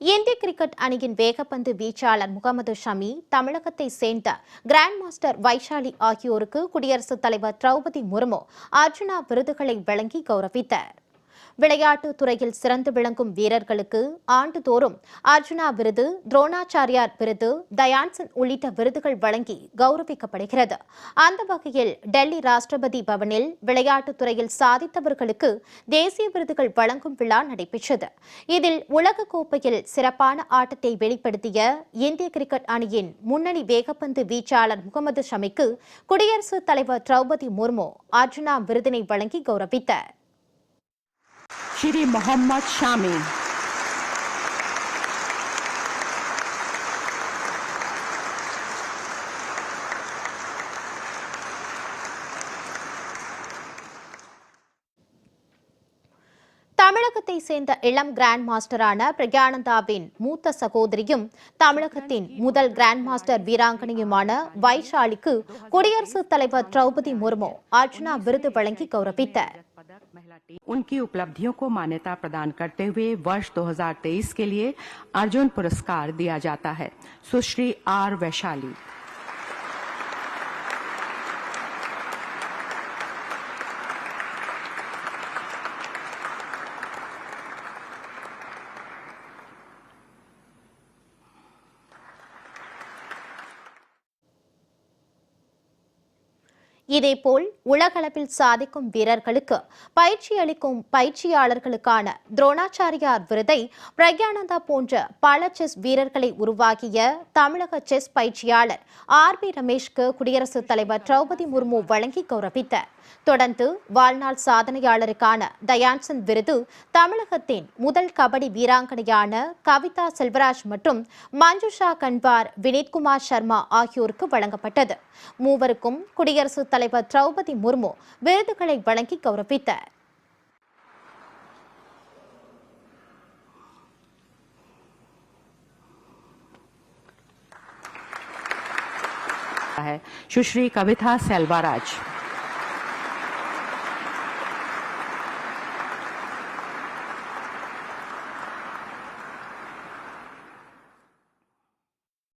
இந்திய கிரிக்கெட் அணியின் வேகப்பந்து வீச்சாளர் முகமது ஷமி தமிழகத்தை சேர்ந்த கிராண்ட் மாஸ்டர் வைஷாலி ஆகியோருக்கு குடியரசுத் தலைவர் திரௌபதி முர்மு அர்ஜுனா விருதுகளை வழங்கி கௌரவித்தார். விளையாட்டு துறையில் சிறந்து விளங்கும் வீரர்களுக்கு ஆண்டுதோறும் அர்ஜுனா விருது துரோணாச்சாரியார் விருது தயான்சன் உள்ளிட்ட விருதுகள் வழங்கி கௌரவிக்கப்படுகிறது. அந்த வகையில் டெல்லி ராஷ்டிரபதி பவனில் விளையாட்டுத் துறையில் சாதித்தவர்களுக்கு தேசிய விருதுகள் வழங்கும் விழா நடைபெற்றது. இதில் உலக கோப்பையில் சிறப்பான ஆட்டத்தை வெளிப்படுத்திய இந்திய கிரிக்கெட் அணியின் முன்னணி வேகப்பந்து வீச்சாளர் முகமது ஷமிக்கு குடியரசுத் தலைவர் திரௌபதி முர்மு அர்ஜுனா விருதினை வழங்கி கௌரவித்தார். শ্রী মোহাম্মদ স্বামী தமிழகத்தை சேர்ந்த இளம் கிராண்ட் மாஸ்டரான பிரக்யானந்தாவின் மூத்த சகோதரியும் தமிழகத்தின் முதல் கிராண்ட் மாஸ்டர் வீராங்கனையுமான வைஷாலிக்கு குடியரசுத் தலைவர் திரௌபதி முர்மு அர்ச்சனா விருது வழங்கி கௌரவித்தார். महिला टीम उनकी उपलब्धियों को मान्यता प्रदान करते हुए वर्ष 2023 के लिए अर्जुन पुरस्कार दिया जाता है। सुश्री आर वैशाली। இதேபோல் உலகளவில் சாதிக்கும் வீரர்களுக்கு பயிற்சி அளிக்கும் பயிற்சியாளர்களுக்கான துரோணாச்சாரியார் விருதை பிரக்யானந்தா போன்ற பல செஸ் வீரர்களை உருவாக்கிய தமிழக செஸ் பயிற்சியாளர் ஆர் பி ரமேஷ்க்கு குடியரசுத் தலைவர் திரௌபதி முர்மு வழங்கி கௌரவித்தார். தொடர்ந்து வாழ்நாள் சாதனையாளருக்கான தயான்சன் விருது தமிழகத்தின் முதல் கபடி வீராங்கனையான கவிதா செல்வராஜ் மற்றும் மஞ்சுஷா கன்வார் வினீத்குமார் சர்மா ஆகியோருக்கு வழங்கப்பட்டது. மூவருக்கும் குடியரசுத் தலைவர் திரௌபதி முர்மு விருதுகளை வழங்கி கௌரவித்தார் है सुश्री कविता सेल्वाराज